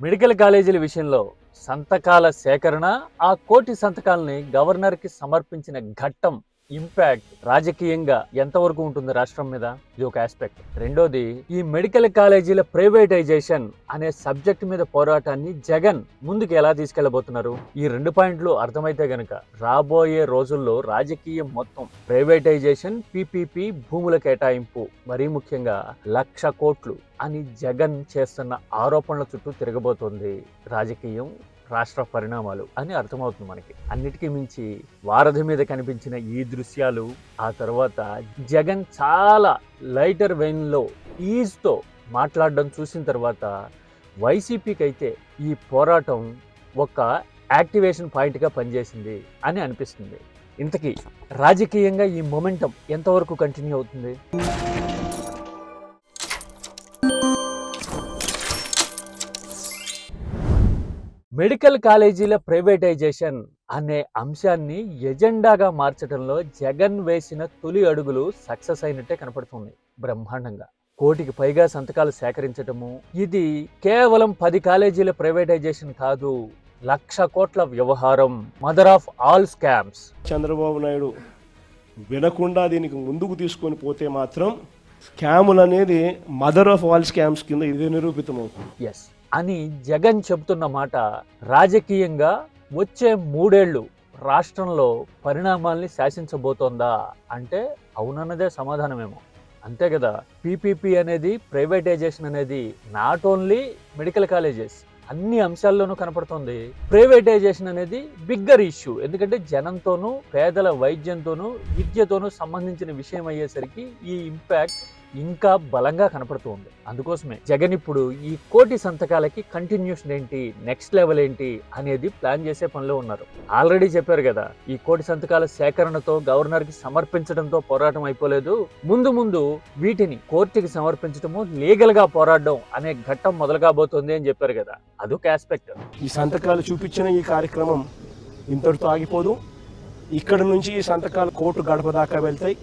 Medical కాలేజీల విషయంలో సంతకాల సేకరణ ఆ కోటి సంతకాలని గవర్నర్కి సమర్పించిన ఘట్టం ఇంపాక్ట్ రాజకీయంగా ఎంతవరకు ఉంటుంది రాష్ట్రం మీద? ఇది ఒక ఆస్పెక్ట్. రెండోది ఈ మెడికల్ కాలేజీల ప్రైవేటైజేషన్ అనే సబ్జెక్ట్ మీద పోరాటాన్ని జగన్ ముందుకు ఎలా తీసుకెళ్ళబోతున్నారు ఈ రెండు పాయింట్లు అర్థమైతే గనక రాబోయే రోజుల్లో రాజకీయం మొత్తం ప్రైవేటైజేషన్ పిపిపి భూముల కేటాయింపు మరీ ముఖ్యంగా లక్ష కోట్లు అని జగన్ చేస్తున్న ఆరోపణల చుట్టూ తిరగబోతోంది రాజకీయం. రాష్ట్ర పరిణామాలు అని అర్థమవుతుంది మనకి. అన్నిటికీ మించి వారధి మీద కనిపించిన ఈ దృశ్యాలు ఆ తర్వాత జగన్ చాలా లైటర్ వెయిన్లో ఈజ్తో మాట్లాడడం చూసిన తర్వాత వైసీపీకి అయితే ఈ పోరాటం ఒక యాక్టివేషన్ పాయింట్గా పనిచేసింది అని అనిపిస్తుంది. ఇంతకీ రాజకీయంగా ఈ మొమెంటం ఎంతవరకు కంటిన్యూ అవుతుంది? మెడికల్ కాలేజీల ప్రైవేటైజేషన్ అనే అంశాన్ని ఎజెండాగా మార్చడంలో జగన్ వేసిన తొలి అడుగులు సక్సెస్ అయినట్టే కనపడుతుంది బ్రహ్మాండంగా. కోటికి పైగా సంతకాలు సేకరించటము ఇది కేవలం పది కాలేజీల ప్రైవేటైజేషన్ కాదు లక్ష కోట్ల వ్యవహారం mother of all scams. Chandrababu Naidu వినకుండా దీనికి ముందుకు తీసుకొని పోతే మాత్రం స్కాములు అనేది మదర్ ఆఫ్ ఆల్ స్కామ్స్ కింద ఇది నిరూపితమవుతుంది. ఎస్ అని జగన్ చెబుతున్న మాట రాజకీయంగా వచ్చే మూడేళ్ళు రాష్ట్రంలో పరిణామాల్ని శాసించబోతోందా అంటే అవునన్నదే సమాధానమేమో. అంతే కదా పీపీపీ అనేది ప్రైవేటైజేషన్ అనేది నాట్ ఓన్లీ మెడికల్ కాలేజెస్ అన్ని అంశాల్లోనూ కనపడుతుంది. ప్రైవేటైజేషన్ అనేది బిగ్గర్ ఇష్యూ ఎందుకంటే జనంతోనూ పేదల వైద్యంతోనూ విద్యతోనూ సంబంధించిన విషయం అయ్యేసరికి ఈ ఇంపాక్ట్ ఇంకా బలంగా కనపడుతూ ఉంది. అందుకోసమే జగన్ ఇప్పుడు ఈ కోటి సంతకాలకి కంటిన్యూషన్ ఏంటి నెక్స్ట్ లెవెల్ ఏంటి అనేది ప్లాన్ చేసే పనిలో ఉన్నారు. ఆల్రెడీ చెప్పారు కదా ఈ కోటి సంతకాల సేకరణతో గవర్నర్కి సమర్పించడంతో పోరాటం అయిపోలేదు. ముందు ముందు వీటిని కోర్టుకి సమర్పించడము లీగల్గా పోరాడడం అనే ఘట్టం మొదలు కాబోతోంది అని చెప్పారు కదా అదొక ఆస్పెక్ట్ ఈ సంతకాలు చూపించిన ఈ కార్యక్రమం ఇంతటితో ఆగిపోదు. ఇక్కడ నుంచి ఈ సంతకాలు కోర్టు గడప దాకా వెళ్తాయి.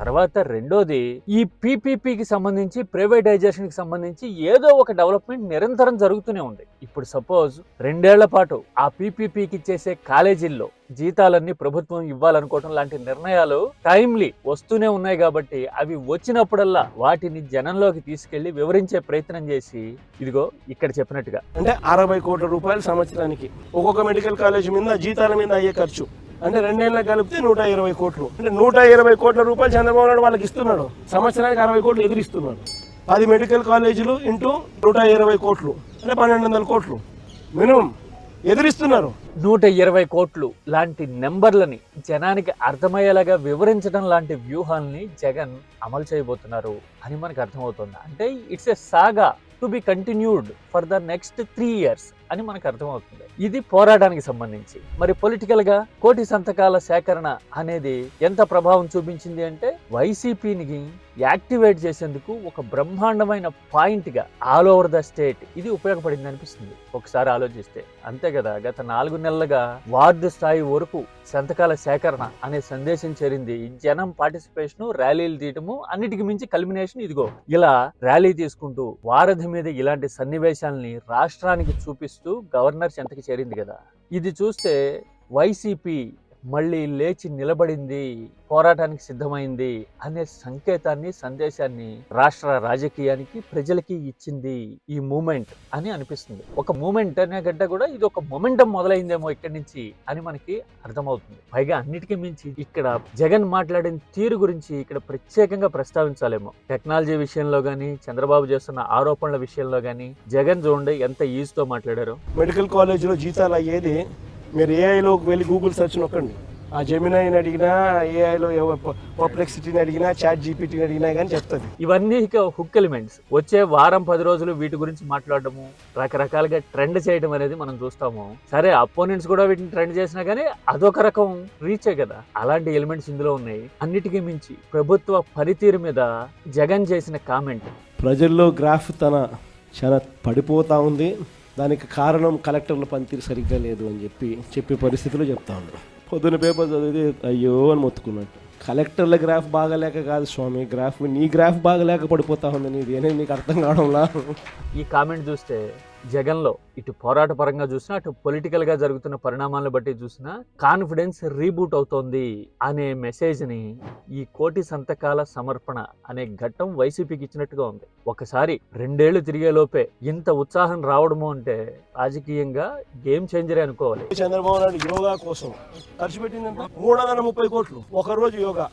తర్వాత రెండోది ఈ పీపీపీకి సంబంధించి ప్రైవేటైజేషన్కి సంబంధించి ఏదో ఒక డెవలప్మెంట్ నిరంతరం జరుగుతూనే ఉంది. ఇప్పుడు సపోజ్ రెండేళ్ళ పాటు ఆ పీపీపీకి చేసే కాలేజీల్లో జీతాలన్నీ ప్రభుత్వం ఇవ్వాలనుకోవటం లాంటి నిర్ణయాలు టైమ్లీ వస్తూనే ఉన్నాయి కాబట్టి అవి వచ్చినప్పుడల్లా వాటిని జనంలోకి తీసుకెళ్ళి వివరించే ప్రయత్నం చేసి ఇదిగో ఇక్కడ చెప్పినట్టుగా. అంటే అరవై కోట్ల రూపాయలు సంవత్సరానికి ఒక్కొక్క మెడికల్ కాలేజ్ మీద జీతాల మీద అయ్యే ఖర్చు. అంటే రెండేళ్ళ కలిపితే నూట ఇరవై కోట్లు. అంటే నూట ఇరవై కోట్ల రూపాయలు చంద్రబాబు నాయుడు వాళ్ళకి ఇస్తున్నాడు. సంవత్సరానికి అరవై కోట్లు ఎదురిస్తున్నాడు. పది మెడికల్ కాలేజీలు ఇంటూ నూట ఇరవై కోట్లు. అంటే పన్నెండు వందల కోట్లు. మినిమం ఎదురిస్తున్నారు. నూట ఇరవై కోట్లు లాంటి నెంబర్లని జనానికి అర్థమయ్యేలాగా వివరించడం లాంటి వ్యూహాల్ని జగన్ అమలు చేయబోతున్నారు అని మనకు అర్థమవుతుంది. అంటే it's a saga to be continued for the next three years అని మనకు అర్థమవుతుంది. ఇది పోరాటానికి సంబంధించి. మరి పొలిటికల్గా కోటి సంతకాల సేకరణ అనేది ఎంత ప్రభావం చూపించింది అంటే వైసీపీని యాక్టివేట్ చేసేందుకు ఒక బ్రహ్మాండమైన పాయింట్గా ఆల్ ఓవర్ ద స్టేట్ ఇది ఉపయోగపడింది అనిపిస్తుంది. ఒకసారి ఆలోచిస్తే. అంతే కదా గత నాలుగు నెలలుగా వార్డు స్థాయి వరకు సంతకాల సేకరణ అనే సందేశం చేరింది. జనం పార్టిసిపేషన్ ర్యాలీలు తీయటము అన్నిటికి మించి కల్మినేషన్ ఇదిగో. ఇలా ర్యాలీ తీసుకుంటూ వారధి మీద ఇలాంటి సన్నివేశాల్ని రాష్ట్రానికి చూపిస్తూ గవర్నర్ చెంతకి చేరింది కదా. ఇది చూస్తే వైసీపీ మళ్ళీ లేచి నిలబడింది పోరాటానికి సిద్ధమైంది అనే సంకేతాన్ని సందేశాన్ని రాష్ట్ర రాజకీయానికి ప్రజలకి ఇచ్చింది ఈ మూమెంట్ అని అనిపిస్తుంది. ఒక మూమెంట్ అనే గడ్డ కూడా ఇది ఒక మొమెంటం మొదలైందేమో ఇక్కడి నుంచి అని మనకి అర్థమవుతుంది. పైగా అన్నిటికీ మించి ఇక్కడ జగన్ మాట్లాడిన తీరు గురించి ఇక్కడ ప్రత్యేకంగా ప్రస్తావించాలేమో. టెక్నాలజీ విషయంలో కానీ చంద్రబాబు చేస్తున్న ఆరోపణల విషయంలో కానీ జగన్ చూడండి ఎంత ఈజీతో మాట్లాడారు. మెడికల్ కాలేజీలో జీతాలు అయ్యేది మీరు ఏఐలోకి వెళ్ళి గూగుల్ సెర్చ్ నొక్కండి. ఆ జెమినాయిని అడిగినా ఏఐలో పర్ప్లెక్సిటీని అడిగినా చాట్ జీపీటీని అడిగినా కానీ చెప్తుంది. ఇవన్నీ ఇక హుక్ ఎలిమెంట్స్ వచ్చే వారం పది రోజులు వీటి గురించి మాట్లాడటము రకరకాలుగా ట్రెండ్ చేయడం అనేది మనం చూస్తాము. సరే అపోనెంట్స్ కూడా వీటిని ట్రెండ్ చేసినా కానీ అదొక రకం రీచే కదా. అలాంటి ఎలిమెంట్స్ ఇందులో ఉన్నాయి. అన్నిటికీ మించి ప్రభుత్వ పనితీరు మీద జగన్ చేసిన కామెంట్ ప్రజల్లో గ్రాఫ్ తన చాలా పడిపోతా ఉంది. దానికి కారణం కలెక్టర్ల పనితీరు సరిగ్గా లేదు అని చెప్పి చెప్పే పరిస్థితిలో చెప్తా ఉన్నారు పొద్దున పేపర్ చదివితే అయ్యో అని మొత్తుకున్నట్టు కలెక్టర్ల గ్రాఫ్ బాగలేక కాదు స్వామి గ్రాఫ్ నీ గ్రాఫ్ బాగలేక పడిపోతా ఉంది నీది. అనేది నీకు అర్థం కావడంలా? ఈ కామెంట్ చూస్తే జగన్లో ఇటు పోరాట పరంగా చూసినా అటు పొలిటికల్గా జరుగుతున్న పరిణామాలను బట్టి చూసినా కాన్ఫిడెన్స్ రీబూట్ అవుతోంది అనే మెసేజ్ని ఈ కోటి సంతకాల సమర్పణ అనే ఘట్టం వైసీపీకి ఇచ్చినట్టుగా ఉంది. ఒకసారి రెండేళ్ళు తిరిగే లోపే ఇంత ఉత్సాహం రావడము అంటే రాజకీయంగా గేమ్ చేంజరే అనుకోవాలి. చంద్రబాబు నాయుడు యోగా కోసం ఖర్చు పెట్టిందంటే. మూడు వందల ముప్పై కోట్లు. ఒకరోజు యోగా.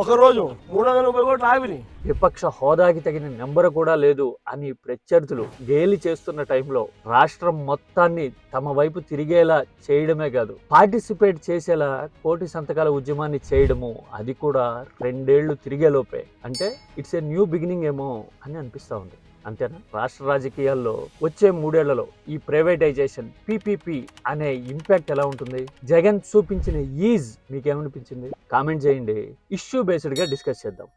ఒకరోజు మూడు వందల ముప్పై కోట్లు ఆవిరి విపక్ష హోదాకి తగిన నెంబర్ కూడా లేదు అని ప్రత్యర్థులు గేలి చేస్తున్న టైంలో రాష్ట్రం మొత్తాన్ని తమ వైపు తిరిగేలా చేయడమే కాదు పార్టిసిపేట్ చేసేలా కోటి సంతకాల ఉద్యమాన్ని చేయడము అది కూడా రెండేళ్ళు తిరిగేలోపే అంటే ఇట్స్ ఏ న్యూ బిగినింగ్ ఏమో అని అనిపిస్తూ ఉంది. అంతేనా? రాష్ట్ర రాజకీయాల్లో వచ్చే మూడేళ్ళలో ఈ ప్రైవేటైజేషన్ పీపీపీ అనే ఇంపాక్ట్ ఎలా ఉంటుంది? జగన్ చూపించిన ఈజ్ మీకేమనిపించింది? కామెంట్ చేయండి. ఇష్యూ బేస్డ్గా డిస్కస్ చేద్దాం.